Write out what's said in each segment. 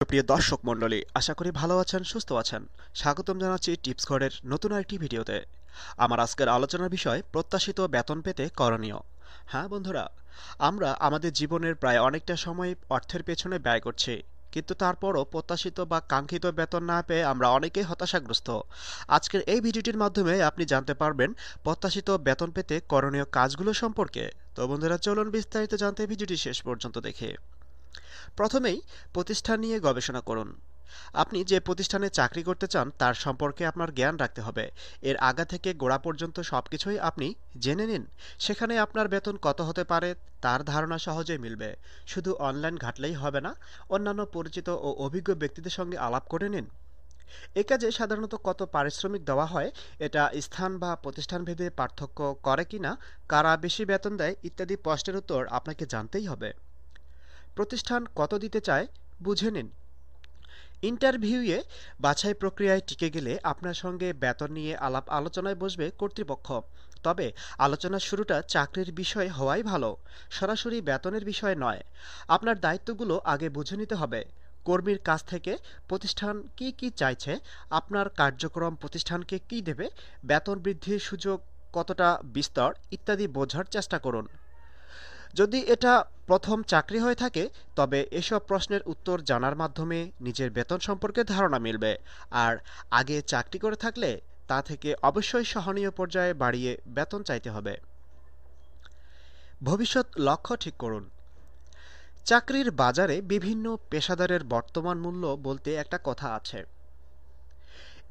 প্রিয় দর্শক মণ্ডলী, আশা করি ভালো আছেন, সুস্থ আছেন। স্বাগতম জানাচ্ছি টিপস ঘরের নতুন আরেকটি ভিডিওতে। আমার আজকের আলোচনার বিষয়, প্রত্যাশিত বেতন পেতে করণীয়। হ্যাঁ বন্ধুরা, আমরা আমাদের জীবনের প্রায় অনেকটা সময় অর্থের পেছনে ব্যয় করছি। কিন্তু তারপরও প্রত্যাশিত বা কাঙ্ক্ষিত বেতন না পেয়ে আমরা অনেকেই হতাশাগ্রস্ত। আজকের এই ভিডিওটির মাধ্যমে আপনি জানতে পারবেন, প্রত্যাশিত বেতন পেতে করণীয় কাজগুলো সম্পর্কে। তো বন্ধুরা, চলুন বিস্তারিত জানতে ভিডিওটি শেষ পর্যন্ত দেখে। প্রথমেই প্রতিষ্ঠান নিয়ে গবেষণা করুন। আপনি যে প্রতিষ্ঠানে চাকরি করতে চান, তার সম্পর্কে আপনার জ্ঞান রাখতে হবে। এর আগা থেকে গোড়া পর্যন্ত সব কিছুই আপনি জেনে নিন। সেখানে আপনার বেতন কত হতে পারে, তার ধারণা সহজেই মিলবে। শুধু অনলাইন ঘাটলেই হবে না, অন্যান্য পরিচিত ও অভিজ্ঞ ব্যক্তিদের সঙ্গে আলাপ করে নিন। এ কাজে সাধারণত কত পারিশ্রমিক দেওয়া হয়, এটা স্থান বা প্রতিষ্ঠান ভেদে পার্থক্য করে কিনা, কারা বেশি বেতন দেয়, ইত্যাদি প্রশ্নের উত্তর আপনাকে জানতেই হবে। প্রতিষ্ঠান কত দিতে চায়, বুঝে নিন। ইন্টারভিউয়ে বাছাই প্রক্রিয়ায় টিকে গেলে আপনার সঙ্গে বেতন নিয়ে আলাপ আলোচনায় বসবে কর্তৃপক্ষ। তবে আলোচনার শুরুটা চাকরির বিষয় হওয়াই ভালো, সরাসরি বেতনের বিষয় নয়। আপনার দায়িত্বগুলো আগে বুঝে নিতে হবে। কর্মীর কাছ থেকে প্রতিষ্ঠান কি কি চাইছে, আপনার কার্যক্রম প্রতিষ্ঠানকে কি দেবে, বেতন বৃদ্ধির সুযোগ কতটা, বিস্তর ইত্যাদি বোঝার চেষ্টা করুন। যদি এটা প্রথম চাকরি হয়ে থাকে, তবে এসব প্রশ্নের উত্তর জানার মাধ্যমে নিজের বেতন সম্পর্কে ধারণা মিলবে। আর আগে চাকরি করে থাকলে তা থেকে অবশ্যই সহনীয় পর্যায়ে বাড়িয়ে বেতন চাইতে হবে। ভবিষ্যৎ লক্ষ্য ঠিক করুন। চাকরির বাজারে বিভিন্ন পেশাদারের বর্তমান মূল্য বলতে একটা কথা আছে।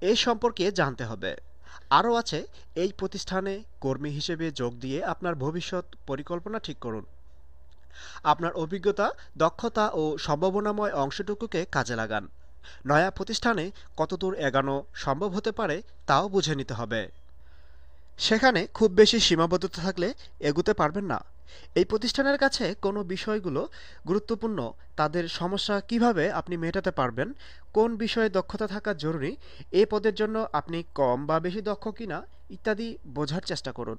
এ সম্পর্কে জানতে হবে। আরও আছে, এই প্রতিষ্ঠানে কর্মী হিসেবে যোগ দিয়ে আপনার ভবিষ্যৎ পরিকল্পনা ঠিক করুন। আপনার অভিজ্ঞতা, দক্ষতা ও সম্ভাবনাময় অংশটুকুকে কাজে লাগান। নয়া প্রতিষ্ঠানে কতদূর এগানো সম্ভব হতে পারে তাও বুঝে নিতে হবে। সেখানে খুব বেশি সীমাবদ্ধতা থাকলে এগুতে পারবেন না। এই প্রতিষ্ঠানের কাছে কোনো বিষয়গুলো গুরুত্বপূর্ণ, তাদের সমস্যা কীভাবে আপনি মেটাতে পারবেন, কোন বিষয়ে দক্ষতা থাকা জরুরি, এ পদের জন্য আপনি কম বা বেশি দক্ষ কিনা ইত্যাদি বোঝার চেষ্টা করুন।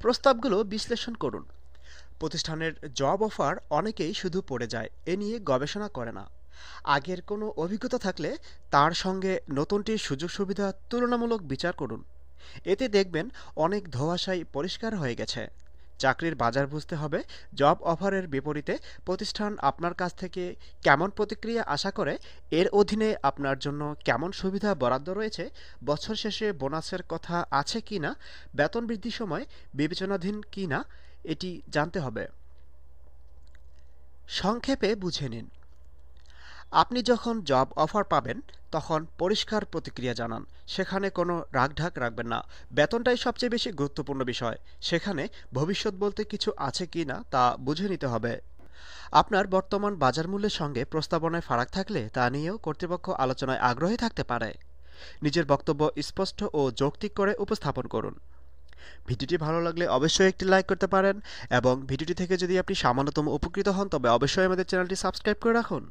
প্রস্তাবগুলো বিশ্লেষণ করুন। প্রতিষ্ঠানের জব অফার অনেকেই শুধু পড়ে যায়, এ নিয়ে গবেষণা করে না। আগের কোনো অভিজ্ঞতা থাকলে তার সঙ্গে নতুনটির সুযোগ সুবিধা তুলনামূলক বিচার করুন। এতে দেখবেন অনেক ধোয়াশাই পরিষ্কার হয়ে গেছে। চাকরির বাজার বুঝতে হবে জব অফারের বিপরীতে প্রতিষ্ঠান আপনার কাছ থেকে কেমন প্রতিক্রিয়া আশা করে, এর অধীনে আপনার জন্য কেমন সুবিধা বরাদ্দ রয়েছে, বছর শেষে বোনাসের কথা আছে কি না বেতন বৃদ্ধির সময় বিবেচনাধীন কি না এটি জানতে হবে। সংক্ষেপে বুঝে নিন। আপনি যখন জব অফার পাবেন, তখন পরিষ্কার প্রতিক্রিয়া জানান। সেখানে কোনো রাগঢাক রাখবেন না। বেতনটাই সবচেয়ে বেশি গুরুত্বপূর্ণ বিষয়। সেখানে ভবিষ্যৎ বলতে কিছু আছে কি না, তা বুঝে নিতে হবে। আপনার বর্তমান বাজার মূল্যের সঙ্গে প্রস্তাবনায় ফারাক থাকলে তা নিয়েও কর্তৃপক্ষ আলোচনায় আগ্রহী থাকতে পারে। নিজের বক্তব্য স্পষ্ট ও যৌক্তিক করে উপস্থাপন করুন। ভিডিওটি ভালো লাগলে অবশ্যই একটি লাইক করতে পারেন এবং ভিডিওটি থেকে যদি আপনি সামান্যতম উপকৃত হন, তবে অবশ্যই আমাদের চ্যানেলটি সাবস্ক্রাইব করে রাখুন।